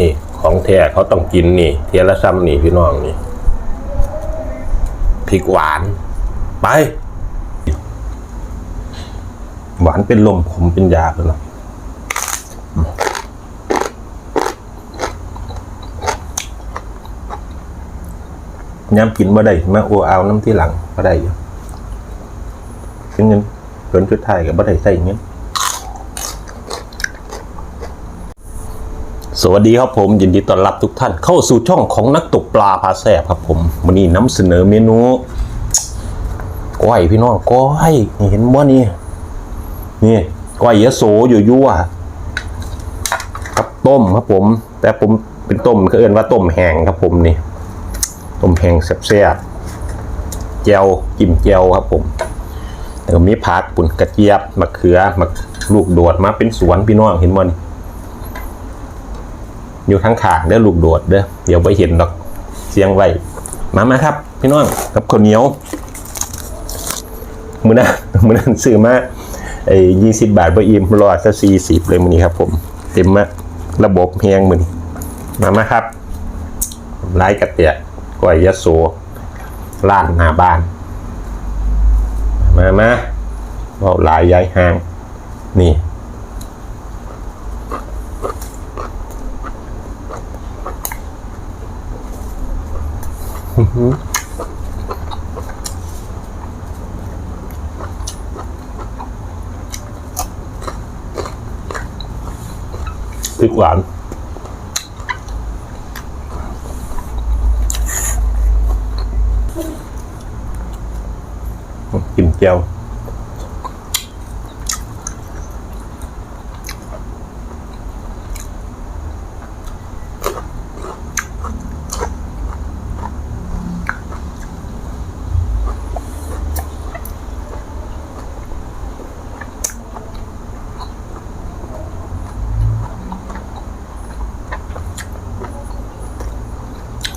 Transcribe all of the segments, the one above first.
นี่ของแท้เขาต้องกินนี่ เทียละซ้ำนี่พี่น้องนี่พริกหวาน ไป หวานเป็นลมขมเป็นยาไปแล้วย้ำกินบ่ได้มาโอเอาน้ำที่หลังบ่ได้อยู่เป็นเงินชุดไทยกับบ่ได้ใส่เงิน สวัสดีครับผมยินดีต้อนรับทุกท่านเข้าสู่ช่องของนักตกปลาพาแสบครับผมวันนี้นำเสนอเมนูก้อยพี่น้องก้อยเห็นบ่นี่นี่ก้อยยะโสอยู่ยั่วกับต้มครับผม แต่ผมเป็นต้มเขาเอื่นว่าต้มแห้งครับผมนี่ต้มแห้งแซ่บๆเจียวจิ้มเจียวครับผมแล้วมีผักปุ่นกระเจี๊ยบมะเขือมะลูกโดดมาเป็นสวนพี่น้องเห็นบ่นี่ อยู่ทั้งขางเด้อลูกโดดเด้อเดี๋ยวไปเห็นดอกเสียงไว้มามาครับ พี่น้องกับข้าวเหนียวมือนั้นมือนั้นซื้อมาไอ้ยี่สิบบาทไปอิ่มรอดซะสี่สิบเลยมือนี้ครับ ผม เต็มมาระบบเฮียงมือนี้มามาครับไล่กระเตียก้อยยะโสล้านหน้าบ้าน มามาเอาหลายย้ายห้าง นี่ พริกหวาน กินเจียว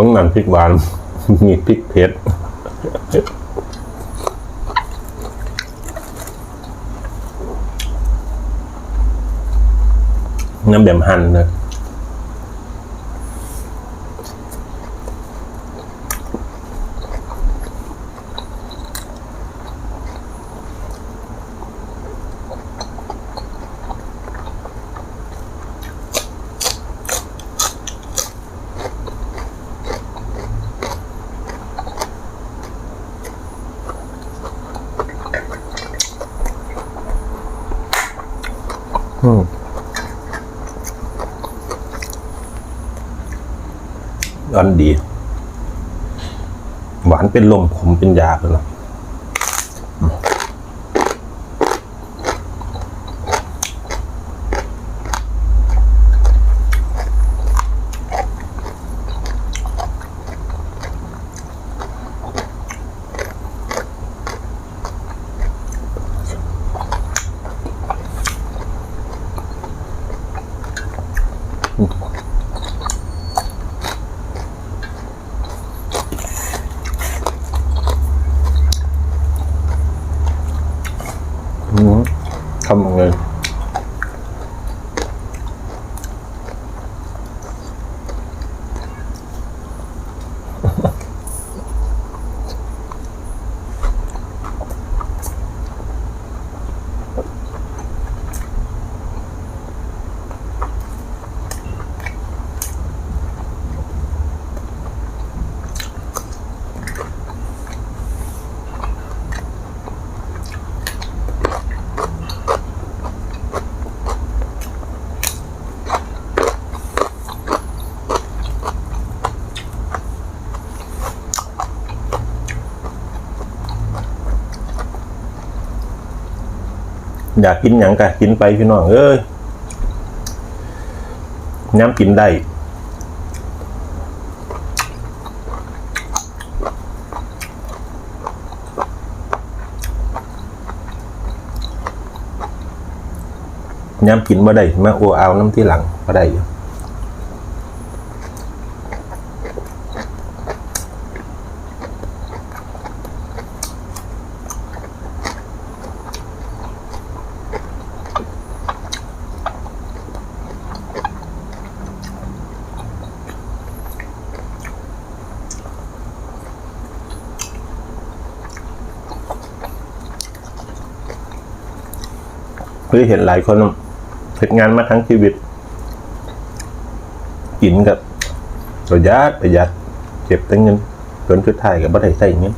ของนั้นพริกหวาน มีพริกเผ็ดน้ำแบบหั่นเล ร้อนดี หวานเป็นลมขมเป็นยาไปแล้วอืม ท อยากกินอย่างกะกินไปพี่น้องเอ้ยน้ำกินได้ย้ำกินมาได้มาโอเอาน้ำที่หลังมาได้อยู่ เคยเห็นหลายคนเห็นงานมาทั้งชีวิต กินกับประหยัดประหยัดเก็บแต่เงินจนสุดท้ายกับบ่ได้ใส่เงิน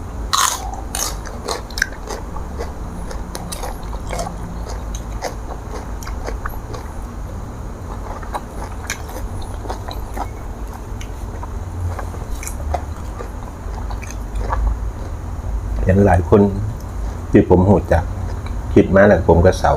เห็นหลายคนที่ผมหูจัก คิดมาแล้วผมก็เศร้า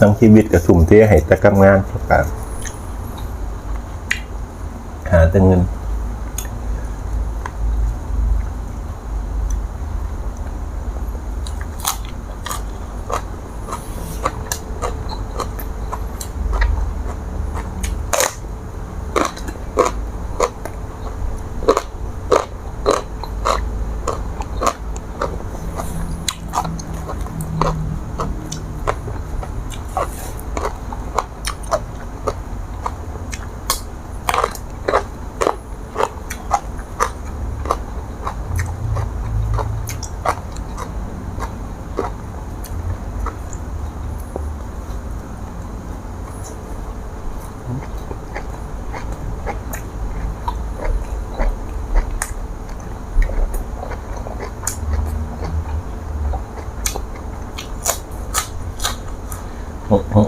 ทั้งชีวิตกระสุ่มเทให้แต่กับงานประกาศหาแต่เงิน โอ้โอ้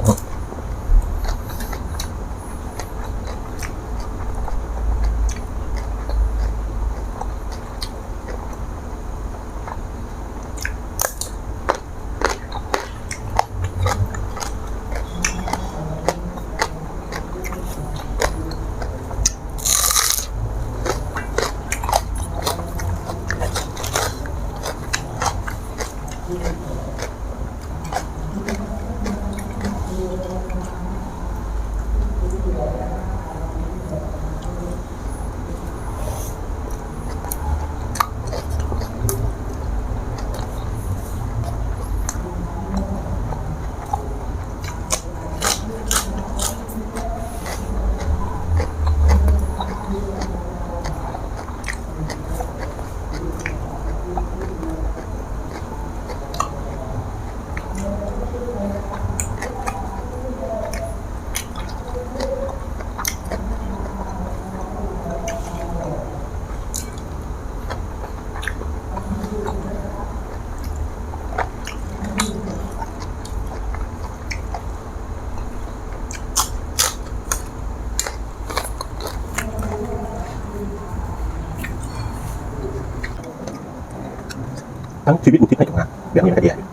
ทั้งชีวิตอุทิศให้กับงานแบบนี้ก็ดีอะครับ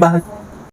bye.